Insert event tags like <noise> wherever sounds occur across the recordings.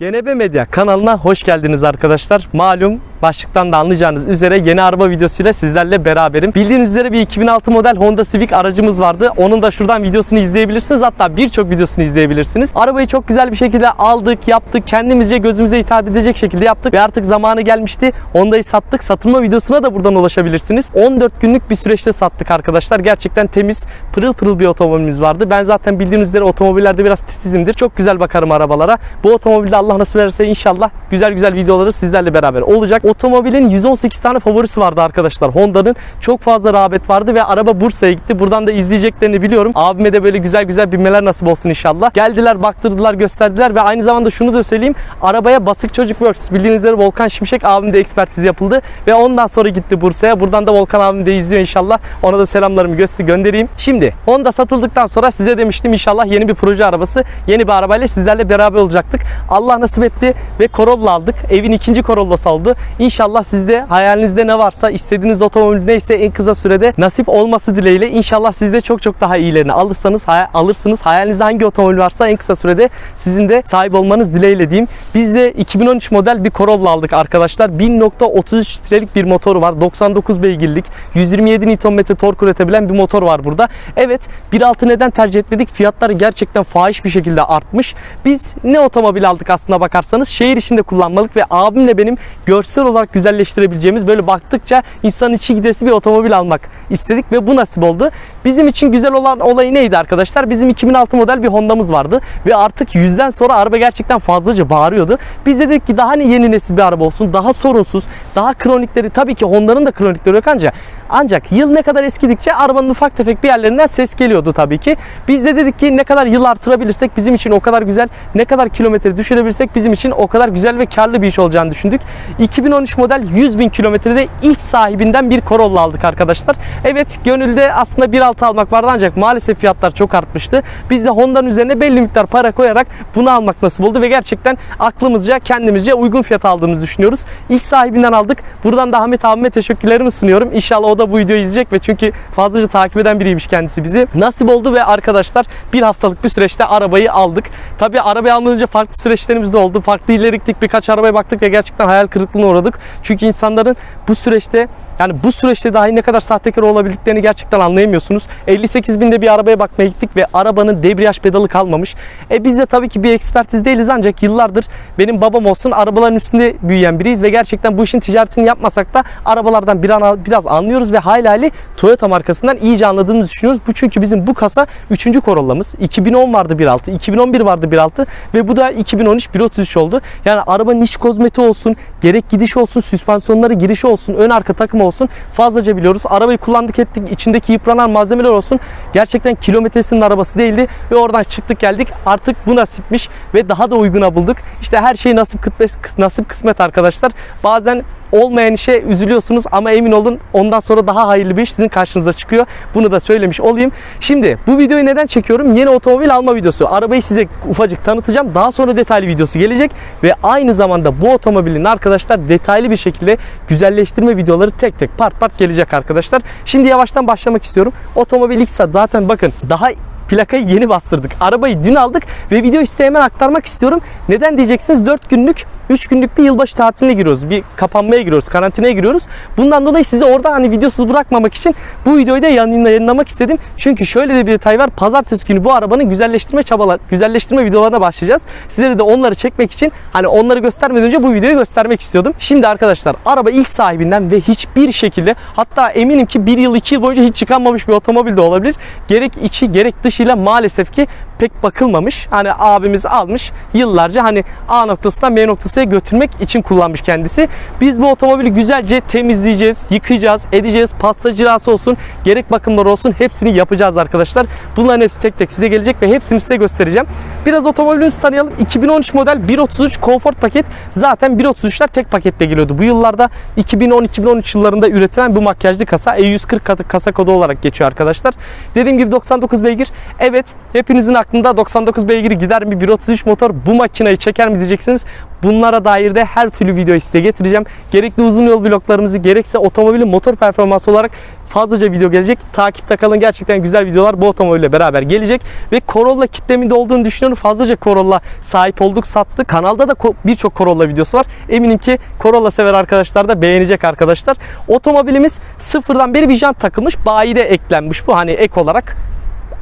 GNB Medya kanalına hoş geldiniz arkadaşlar. Malum başlıktan da anlayacağınız üzere yeni araba videosuyla sizlerle beraberim. Bildiğiniz üzere bir 2006 model Honda Civic aracımız vardı. Onun da şuradan videosunu izleyebilirsiniz. Hatta birçok videosunu izleyebilirsiniz. Arabayı çok güzel bir şekilde aldık, yaptık. Kendimizce gözümüze hitap edecek şekilde yaptık. Ve artık zamanı gelmişti. Honda'yı sattık. Satılma videosuna da buradan ulaşabilirsiniz. 14 günlük bir süreçte sattık arkadaşlar. Gerçekten temiz, pırıl pırıl bir otomobilimiz vardı. Ben zaten bildiğiniz üzere otomobillerde biraz titizimdir. Çok güzel bakarım arabalara. Bu otomobilde Allah nasip ederse inşallah güzel güzel videoları sizlerle beraber olacak. Otomobilin 118 tane favorisi vardı arkadaşlar. Honda'nın çok fazla rağbet vardı ve araba Bursa'ya gitti. Buradan da izleyeceklerini biliyorum. Abime de böyle güzel güzel binmeler nasip olsun inşallah. Geldiler, baktırdılar, gösterdiler ve aynı zamanda şunu da söyleyeyim. Arabaya Basık Çocuk Works bildiğiniz üzere Volkan Şimşek abim de ekspertiz yapıldı ve ondan sonra gitti Bursa'ya. Buradan da Volkan abim de izliyor inşallah. Ona da selamlarımı göster göndereyim. Şimdi Honda satıldıktan sonra size demiştim inşallah yeni bir proje arabası, yeni bir arabayla sizlerle beraber olacaktık. Allah nasip etti ve Corolla aldık. Evin ikinci Corolla'sı oldu. İnşallah sizde hayalinizde ne varsa, istediğiniz otomobil neyse en kısa sürede nasip olması dileğiyle inşallah siz de çok çok daha iyilerini alırsanız, alırsınız. Hayalinizde hangi otomobil varsa en kısa sürede sizin de sahip olmanız dileğiyle diyeyim. Biz de 2013 model bir Corolla aldık arkadaşlar. 1.33 litrelik bir motoru var. 99 beygirlik, 127 Nm tork üretebilen bir motor var burada. Evet, 1.6 neden tercih etmedik? Fiyatları gerçekten fahiş bir şekilde artmış. Biz ne otomobil aldık aslına bakarsanız? Şehir içinde kullanmalık ve abimle benim görsel olarak güzelleştirebileceğimiz böyle baktıkça insan içi gidesi bir otomobil almak istedik ve bu nasip oldu. Bizim için güzel olan olayı neydi arkadaşlar? Bizim 2006 model bir Honda'mız vardı ve artık yüzden sonra araba gerçekten fazlaca bağırıyordu. Biz de dedik ki daha hani yeni nesil bir araba olsun, daha sorunsuz, daha kronikleri tabii ki Honda'nın da kronikleri yok ancak ancak yıl ne kadar eskidikçe arabanın ufak tefek bir yerlerinden ses geliyordu tabii ki. Biz de dedik ki ne kadar yıl artırabilirsek bizim için o kadar güzel, ne kadar kilometre düşürebilirsek bizim için o kadar güzel ve karlı bir iş olacağını düşündük. 2013 model 100 bin kilometrede ilk sahibinden bir Corolla aldık arkadaşlar. Evet gönülde aslında 1.6 almak vardı ancak maalesef fiyatlar çok artmıştı. Biz de Honda'nın üzerine belli miktar para koyarak bunu almak nasip oldu ve gerçekten aklımızca kendimizce uygun fiyat aldığımızı düşünüyoruz. İlk sahibinden aldık. Buradan da Ahmet abime teşekkürlerimi sunuyorum. İnşallah o da bu videoyu izleyecek ve çünkü fazlaca takip eden biriymiş kendisi bizi. Nasip oldu ve arkadaşlar bir haftalık bir süreçte arabayı aldık. Tabii arabayı almadan önce farklı süreçlerimiz de oldu. Farklı ileriklik birkaç arabaya baktık ve gerçekten hayal kırıklığına uğradık. Çünkü insanların bu süreçte yani bu süreçte dahi ne kadar sahtekar olabildiklerini gerçekten anlayamıyorsunuz. 58 binde bir arabaya bakmaya gittik ve arabanın debriyaj pedalı kalmamış. E biz de tabii ki bir ekspertiz değiliz ancak yıllardır benim babam olsun arabaların üstünde büyüyen biriyiz ve gerçekten bu işin ticaretini yapmasak da arabalardan bir an, biraz anlıyoruz ve hayli hayli Toyota markasından iyice anladığımızı düşünüyoruz. Bu çünkü bizim bu kasa 3. Corolla'mız. 2010 vardı 1.6, 2011 vardı 1.6 ve bu da 2013 1.33 oldu. Yani arabanın iç kozmeti olsun, gerek gidiş olsun, süspansiyonları girişi olsun, ön arka takımı olsun fazlaca biliyoruz. Arabayı kullandık ettik, içindeki yıpranan malzemeler olsun. Gerçekten kilometresinin arabası değildi ve oradan çıktık geldik. Artık bu nasipmiş ve daha da uyguna bulduk. İşte her şey nasip nasip kısmet arkadaşlar. Bazen olmayan işe üzülüyorsunuz ama emin olun ondan sonra daha hayırlı bir iş sizin karşınıza çıkıyor. Bunu da söylemiş olayım. Şimdi bu videoyu neden çekiyorum? Yeni otomobil alma videosu. Arabayı size ufacık tanıtacağım. Daha sonra detaylı videosu gelecek ve aynı zamanda bu otomobilin arkadaşlar detaylı bir şekilde güzelleştirme videoları tek tek part part gelecek arkadaşlar. Şimdi yavaştan başlamak istiyorum. Otomobil saat zaten bakın daha plakayı yeni bastırdık. Arabayı dün aldık ve video size hemen aktarmak istiyorum. Neden diyeceksiniz? 4 günlük, 3 günlük bir yılbaşı tatiline giriyoruz. Bir kapanmaya giriyoruz, karantinaya giriyoruz. Bundan dolayı sizi orada hani videosuz bırakmamak için bu videoyu da yayınla- yayınlamak istedim. Çünkü şöyle de bir detay var. Pazartesi günü bu arabanın güzelleştirme çabalar, güzelleştirme videolarına başlayacağız. Sizlere de onları çekmek için hani onları göstermeden önce bu videoyu göstermek istiyordum. Şimdi arkadaşlar araba ilk sahibinden ve hiçbir şekilde hatta eminim ki 1 yıl 2 yıl boyunca hiç çıkanmamış bir otomobil de olabilir. Gerek içi gerek dışıyla maalesef ki pek bakılmamış. Hani abimiz almış yıllarca hani A noktasından B noktasına götürmek için kullanmış kendisi. Biz bu otomobili güzelce temizleyeceğiz, yıkayacağız, edeceğiz. Pasta cilası olsun, gerek bakımları olsun hepsini yapacağız arkadaşlar. Bunların hepsi tek tek size gelecek ve hepsini size göstereceğim. Biraz otomobilimizi tanıyalım. 2013 model 1.33 Comfort paket. Zaten 1.33'ler tek pakette geliyordu. Bu yıllarda 2010-2013 yıllarında üretilen bu makyajlı kasa E140 kasa kodu olarak geçiyor arkadaşlar. Dediğim gibi 99 beygir Evet hepinizin aklında 99 beygiri gider mi 1.33 motor bu makineyi çeker mi diyeceksiniz. Bunlara dair de her türlü videoyu size getireceğim. Gerekli uzun yol vloglarımızı gerekse otomobilin motor performansı olarak fazlaca video gelecek. Takipte kalın. Gerçekten güzel videolar bu otomobille beraber gelecek. Ve Corolla kitleminde olduğunu düşünüyorum. Fazlaca Corolla sahip olduk, sattık. Kanalda da birçok Corolla videosu var. Eminim ki Corolla sever arkadaşlar da beğenecek arkadaşlar. Otomobilimiz sıfırdan beri bir jant takılmış. Bayide eklenmiş bu. Hani ek olarak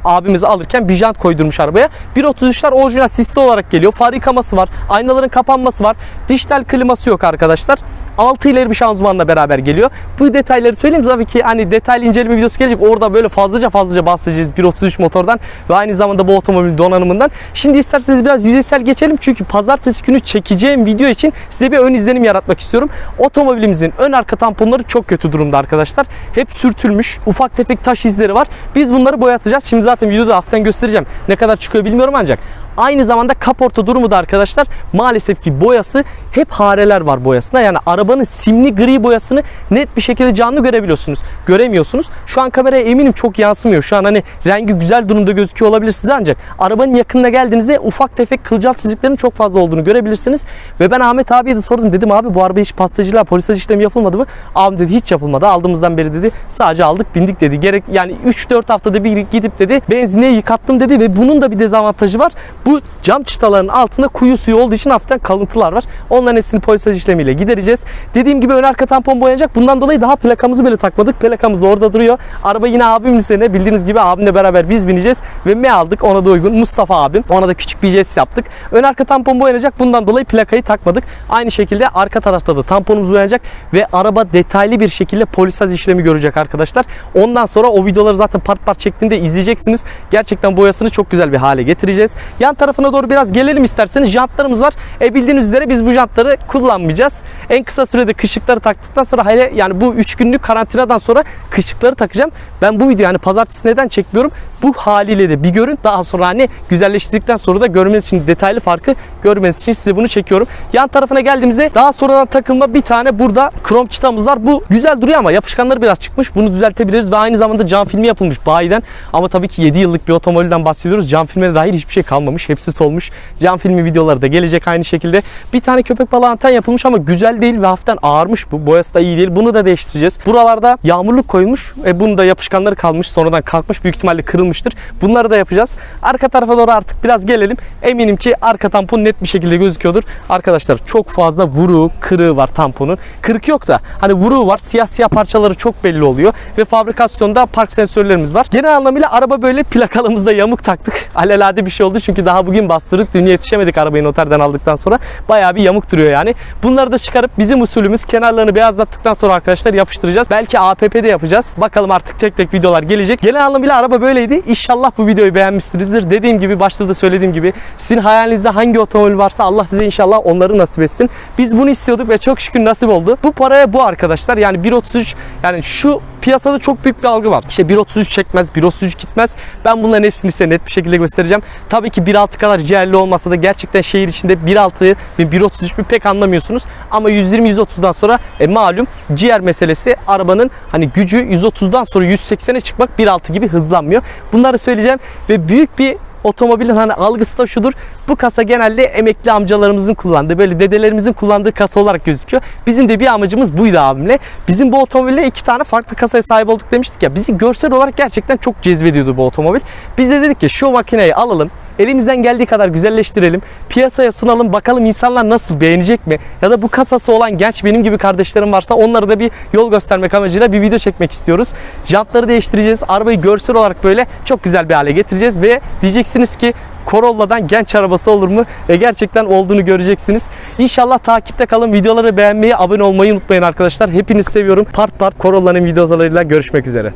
abimizi alırken bir jant koydurmuş arabaya. 1.33'ler orijinal sisli olarak geliyor. Far yıkaması var. Aynaların kapanması var. Dijital kliması yok arkadaşlar. 6 ileri bir şanzımanla beraber geliyor. Bu detayları söyleyeyim tabii ki hani detaylı inceleme videosu gelecek. Orada böyle fazlaca fazlaca bahsedeceğiz 1.33 motordan ve aynı zamanda bu otomobil donanımından. Şimdi isterseniz biraz yüzeysel geçelim çünkü pazartesi günü çekeceğim video için size bir ön izlenim yaratmak istiyorum. Otomobilimizin ön arka tamponları çok kötü durumda arkadaşlar. Hep sürtülmüş. Ufak tefek taş izleri var. Biz bunları boyatacağız. Şimdi zaten videoda hafiften göstereceğim. Ne kadar çıkıyor bilmiyorum ancak. Aynı zamanda kaporta durumu da arkadaşlar maalesef ki boyası hep hareler var boyasında. Yani arabanın simli gri boyasını net bir şekilde canlı görebiliyorsunuz. Göremiyorsunuz. Şu an kameraya eminim çok yansımıyor. Şu an hani rengi güzel durumda gözüküyor olabilir size ancak arabanın yakınına geldiğinizde ufak tefek kılcal çiziklerin çok fazla olduğunu görebilirsiniz. Ve ben Ahmet abiye de sordum. Dedim abi bu araba hiç pastacılığa, polisaj işlemi yapılmadı mı? Abi dedi hiç yapılmadı. Aldığımızdan beri dedi sadece aldık bindik dedi. Gerek yani 3-4 haftada bir gidip dedi benzinliğe yıkattım dedi ve bunun da bir dezavantajı var. Bu cam çıtaların altında kuyu suyu olduğu için hafiften kalıntılar var. Onların hepsini polisaj işlemiyle gidereceğiz. Dediğim gibi ön arka tampon boyanacak. Bundan dolayı daha plakamızı bile takmadık. Plakamız orada duruyor. Araba yine abimin üzerine. Bildiğiniz gibi abimle beraber biz bineceğiz. Ve me aldık ona da uygun. Mustafa abim. Ona da küçük bir jest yaptık. Ön arka tampon boyanacak. Bundan dolayı plakayı takmadık. Aynı şekilde arka tarafta da tamponumuz boyanacak. Ve araba detaylı bir şekilde polisaj işlemi görecek arkadaşlar. Ondan sonra o videoları zaten part part çektiğinde izleyeceksiniz. Gerçekten boyasını çok güzel bir hale getireceğiz. Yan tarafına doğru biraz gelelim isterseniz. Jantlarımız var. E bildiğiniz üzere biz bu jantları kullanmayacağız. En kısa sürede kışlıkları taktıktan sonra hele yani bu 3 günlük karantinadan sonra kışlıkları takacağım. Ben bu videoyu yani pazartesi neden çekmiyorum? Bu haliyle de bir görün. Daha sonra hani güzelleştirdikten sonra da görmeniz için detaylı farkı görmeniz için size bunu çekiyorum. Yan tarafına geldiğimizde daha sonradan takılma bir tane burada krom çıtamız var. Bu güzel duruyor ama yapışkanları biraz çıkmış. Bunu düzeltebiliriz ve aynı zamanda cam filmi yapılmış bayiden. Ama tabii ki 7 yıllık bir otomobilden bahsediyoruz. Cam filmine dair hiçbir şey kalmamış. Hepsi solmuş. Cam filmi videoları da gelecek aynı şekilde. Bir tane köpek balığı anten yapılmış ama güzel değil ve hafiften ağırmış bu. Boyası da iyi değil. Bunu da değiştireceğiz. Buralarda yağmurluk koyulmuş. E bunun da yapışkanları kalmış. Sonradan kalkmış. Büyük ihtimalle kırılmıştır. Bunları da yapacağız. Arka tarafa doğru artık biraz gelelim. Eminim ki arka tampon net bir şekilde gözüküyordur. Arkadaşlar çok fazla vuruğu, kırığı var tamponun. Kırık yok da hani vuruğu var. Siyah siyah parçaları çok belli oluyor. Ve fabrikasyonda park sensörlerimiz var. Genel anlamıyla araba böyle plakalımızda yamuk taktık. <laughs> Alelade bir şey oldu çünkü daha bugün bastırdık. Dün yetişemedik arabayı noterden aldıktan sonra. Bayağı bir yamuk duruyor yani. Bunları da çıkarıp bizim usulümüz kenarlarını beyazlattıktan sonra arkadaşlar yapıştıracağız. Belki APP'de yapacağız. Bakalım artık tek tek videolar gelecek. Genel anlamıyla araba böyleydi. İnşallah bu videoyu beğenmişsinizdir. Dediğim gibi başta da söylediğim gibi sizin hayalinizde hangi otomobil varsa Allah size inşallah onları nasip etsin. Biz bunu istiyorduk ve çok şükür nasip oldu. Bu paraya bu arkadaşlar. Yani 1.33 yani şu piyasada çok büyük bir algı var. İşte 1.33 çekmez, 1.33 gitmez. Ben bunların hepsini size net bir şekilde göstereceğim. Tabii ki 1.6 kadar ciğerli olmasa da gerçekten şehir içinde 1.6'yı ve 1.33'ü pek anlamıyorsunuz. Ama 120-130'dan sonra e, malum ciğer meselesi arabanın hani gücü 130'dan sonra 180'e çıkmak 1.6 gibi hızlanmıyor. Bunları söyleyeceğim ve büyük bir otomobilin hani algısı da şudur. Bu kasa genelde emekli amcalarımızın kullandığı, böyle dedelerimizin kullandığı kasa olarak gözüküyor. Bizim de bir amacımız buydu abimle. Bizim bu otomobille iki tane farklı kasaya sahip olduk demiştik ya. Bizi görsel olarak gerçekten çok cezbediyordu bu otomobil. Biz de dedik ki şu makineyi alalım. Elimizden geldiği kadar güzelleştirelim. Piyasaya sunalım. Bakalım insanlar nasıl beğenecek mi? Ya da bu kasası olan genç benim gibi kardeşlerim varsa onlara da bir yol göstermek amacıyla bir video çekmek istiyoruz. Jantları değiştireceğiz. Arabayı görsel olarak böyle çok güzel bir hale getireceğiz ve diyeceksiniz ki Corolla'dan genç arabası olur mu? Ve gerçekten olduğunu göreceksiniz. İnşallah takipte kalın. Videoları beğenmeyi, abone olmayı unutmayın arkadaşlar. Hepinizi seviyorum. Part part Corolla'nın videolarıyla görüşmek üzere.